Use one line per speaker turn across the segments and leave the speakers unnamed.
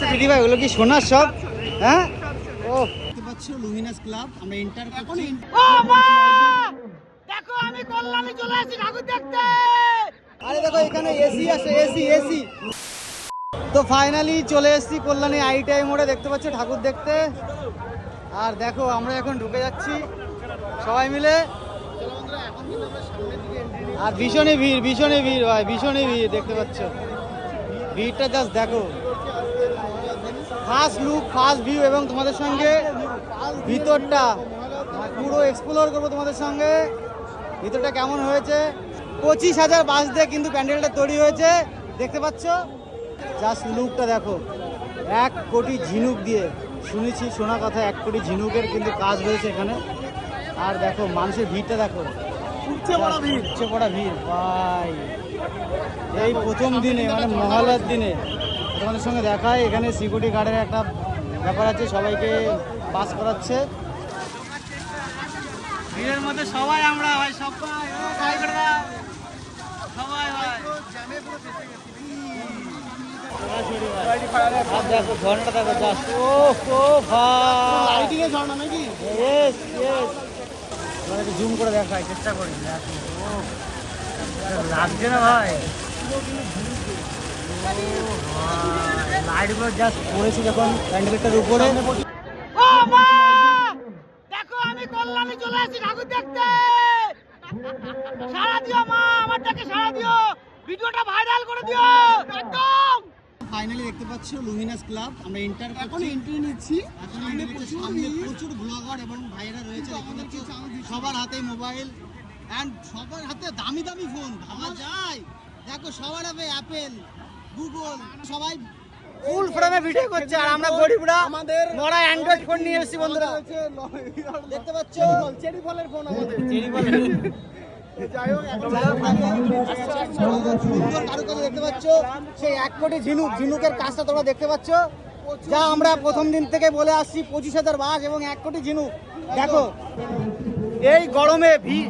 আচ্ছা দিদি ভাই ওগুলো কি সোনার সব? হ্যাঁ? ও। দেখতে পাচ্ছ লুমিনাস ক্লাব আমরা এন্টার করছি
ও মা! দেখো আমি কল্যাণী চলে আসি ঠাকুর দেখতে!
আরে দেখো এখানে এসি আছে এসি এসি তো ফাইনালি চলে এসেছি কল্যাণী আই আইটিআই মোড়ে দেখতে পাচ্ছ ঠাকুর দেখতে। আর দেখো আমরা এখন ঢুকে যাচ্ছি সবাই মিলে। আর ভীষণই ভিড় ভীষণই ভিড় ভাই ভীষণই ভিড় দেখতে পাচ্ছ। ভিড়টা জাস্ট দেখো। ফার্স্ট লুক ফার্স্ট ভিউ এবং তোমাদের সঙ্গে ভিতরটা পুরো এক্সপ্লোর করব তোমাদের সঙ্গে। ভিতরটা কেমন হয়েছে? পঁচিশ হাজার বাস দিয়ে কিন্তু প্যান্ডেলটা তৈরি হয়েছে। দেখতে পাচ্ছ? জাস্ট লুকটা দেখো। এক কোটি ঝিনুক দিয়ে। শুনেছি শোনা কথা এক কোটি ঝিনুকের কিন্তু কাজ রয়েছে এখানে। আর দেখো মানুষের ভিড়টা দেখো।
উঠছে
পড়া ভিড়। ভাই এই প্রথম দিনে মানে মহালয়ার দিনে। তোমাদের সঙ্গে দেখায়। এখানে সিকিউরিটি গার্ডের একটা ব্যাপার আছে সবাইকে পাস করাচ্ছে। ভিড়ের মধ্যে সবাই আমরা ভাই সবাই ভাই সবাই ভাই আর দেখো দেখো জাস্ট ও ও ভাই।
লাইটিং এর ঝর্ণা নাকি?
ইয়েস ইয়েস একটু জুম করে দেখাই চেষ্টা করি। লাগছে না ভাই। লাইটগুলো জাস্ট পড়েছি যখন প্যান্ডেলটার উপরে
দেখো আমি কল্যাণী চলে আসি ঠাকুর দেখতে। সারা দিও মা আমার ডাকে সারা দিও। ভিডিওটা ভাইরাল করে দিও। একদম।
ফাইনালি দেখতে পাচ্ছ লুমিনাস ক্লাব আমরা এন্টার
এখন এন্ট্রি নিচ্ছি।
সামনে প্রচুর প্রচুর ব্লগার এবং ভাইরা রয়েছে। সবার হাতে মোবাইল অ্যান্ড সবার হাতে দামি দামি ফোন ভাবা যায়। দেখো সবার হাতে অ্যাপেল গুগল সবাই ফুল ফ্রেমে ভিডিও করছে আর আমরা গরিবরা
আমাদের
অ্যান্ড্রয়েড ফোন নিয়ে এসেছি বন্ধুরা। দেখতে পাচ্ছ?
চেরি ফলের ফোন আমাদের।
চেরি বলে
যাই হোক
কারুকাজ দেখতে পাচ্ছ? সেই এক কোটি ঝিনুক ঝিনুকের কাজটা তোমরা দেখতে পাচ্ছ? যা আমরা প্রথম দিন থেকে বলে আসছি পঁচিশ হাজার বাস এবং এক কোটি ঝিনুক। দেখো এই গরমে ভিড়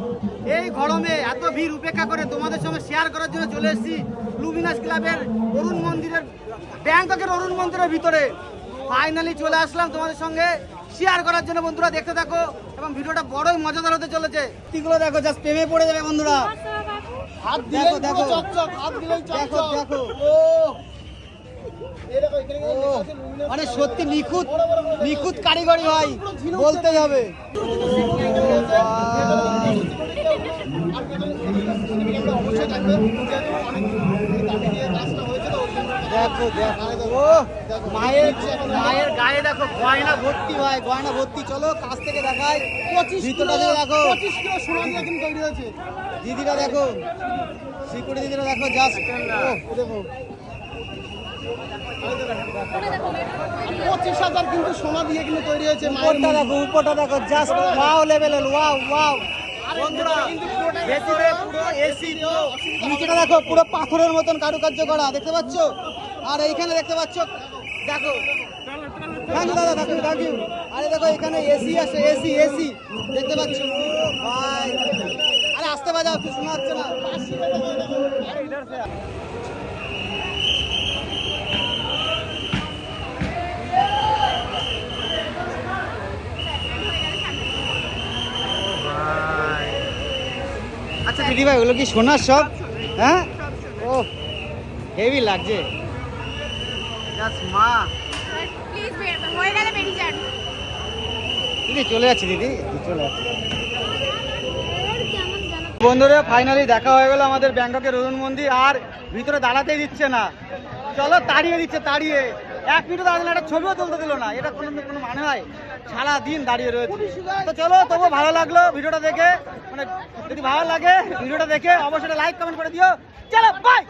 এই গরমে এত ভিড় উপেক্ষা করে তোমাদের সঙ্গে শেয়ার করার জন্য চলে এসেছি লুমিনাস ক্লাবের অরুণ মন্দিরের ব্যাংককের অরুণ মন্দিরের ভিতরে ফাইনালি চলে আসলাম তোমাদের সঙ্গে শেয়ার করার জন্য বন্ধুরা দেখতে থাকো এবং ভিডিওটা বড়ই মজাদার হতে চলেছে তিগুলো দেখো জাস্ট প্রেমে পড়ে যাবে বন্ধুরা
হাত
দেখো, দেখো।
হাত দিলেই
দেখো মানে সত্যি নিখুঁত নিখুঁত কারিগরি ভাই বলতে হবে
আর পেছনে আমরা অবশ্যই থাকবে
দেখো দেখো। মায়ের মায়ের গায়ে দেখো গয়না ভর্তি হয় গয়না ভর্তি। চলো কাছ থেকে দেখাই। ভিতরটা দেখো।
পঁচিশ কিলো সোনা দিয়ে কিন্তু তৈরি হয়েছে।
দিদিরা দেখো সিকিউরিটি দিদিরা দেখো জাস্ট দেখো।
পঁচিশ হাজার কিন্তু সোনা দিয়ে কিন্তু তৈরি হয়েছে
উপরটা দেখো উপরটা দেখো জাস্ট ওয়াও লেভেলের ওয়াও ওয়াও নিচেটা দেখো, পুরো পাথরের মতন কারুকার্য করা, দেখতে পাচ্ছ? আর এইখানে দেখতে পাচ্ছ, দেখো। ইউ দাদা থ্যাংক ইউ আরে দেখো, এখানে এসি আছে এসি এসি দেখতে পাচ্ছ? ভাই। আরে, আসতে বাজাও একটু শোনা যাচ্ছে না আচ্ছা দিদি ভাই ওগুলো কি সোনার সব হ্যাঁ? ও হেভি লাগছে। মা। দিদি চলে যাচ্ছে দিদি। চলে যাচ্ছে। বন্ধুরা ফাইনালি দেখা হয়ে গেল আমাদের ব্যাংককের অরুণ মন্দির আর ভিতরে দাঁড়াতেই দিচ্ছে না। চলো তাড়িয়ে দিচ্ছে তাড়িয়ে। এক মিনিট দাঁড়ালে একটা ছবিও তুলতে দিল না। এটা কোনো কোনো মানে হয়। সারা দিন দাঁড়িয়ে রয়েছে। তো চলো, তবুও ভালো লাগল ভিডিওটা দেখে। মানে যদি ভালো লাগে ভিডিওটা দেখে, অবশ্যই লাইক কমেন্ট করে দিও। চলো বাই